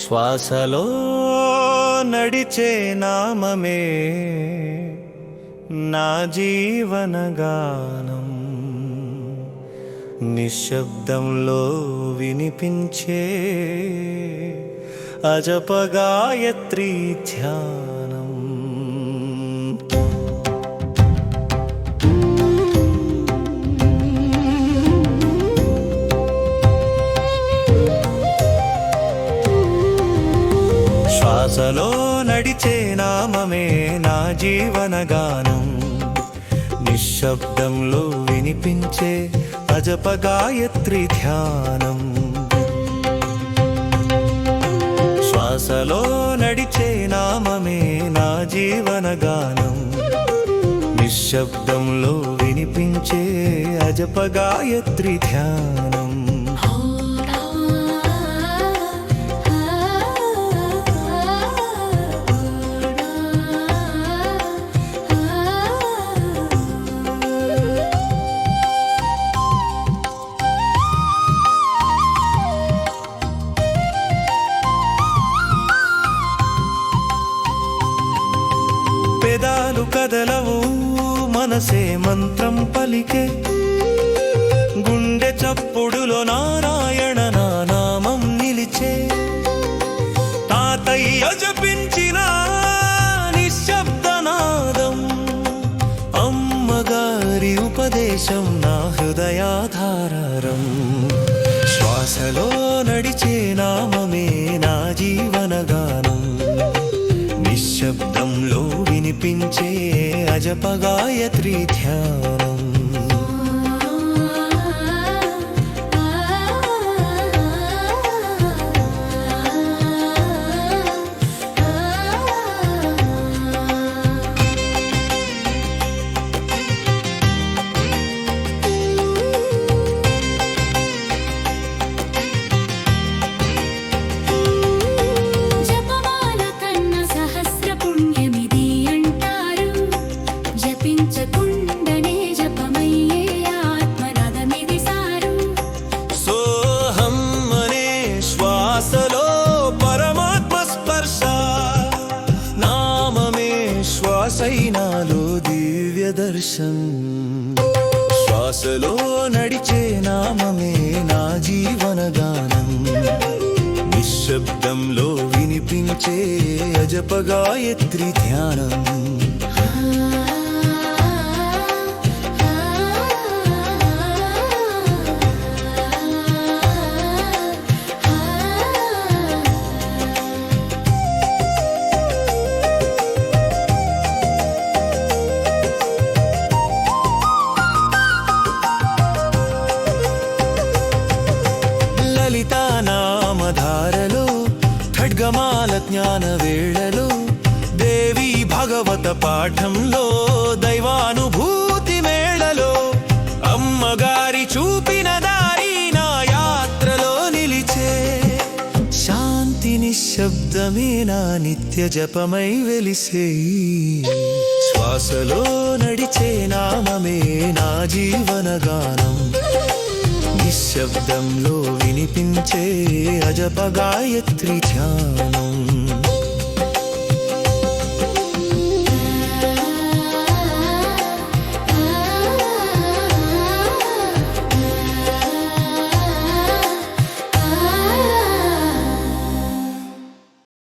శ్వాసలో నడిచే నామమే నా జీవనగానం నిశ్శబ్దంలో వినిపించే అజపగాయత్రీ ధ్యానం. శ్వాసలో నడిచే నామమే నా జీవనగానం. నిశ్శబ్దంలో వినిపించే అజప గాయత్రి ధ్యానం. శ్వాసలో నడిచే నామమే నా జీవనగానం. నిశ్శబ్దంలో వినిపించే అజప గాయత్రి ధ్యానం. కదలవు మనసే మంత్రం పలికే. గుండె చప్పుడులో నారాయణ నా నామం నిలిచే. తాతయ్య జపించిన నిశ్శబ్దనాదం అమ్మగారి ఉపదేశం నా హృదయాధారం శ్వాసలో నడిచే నామమే అజప గాయత్రి దివ్య శ్వాసలో నడిచే నామమే నా జీవన గానం. నిశ్శబ్దంలో వినిపించే అజపగాయత్రి ధ్యానం. జ్ఞాన వేళలో దేవి భగవత పాఠంలో దైవానుభూతి మేళలో అమ్మగారి చూపిన దారి నా యాత్రలో నిలిచే. శాంతి నిశ్శబ్దమే నా నిత్య జపమై వెలిసే. శ్వాసలో నడిచే నామమే నా జీవన గానం. నిశ్శబ్దంలో వినిపించే అజపగాయత్రి ధ్యానం.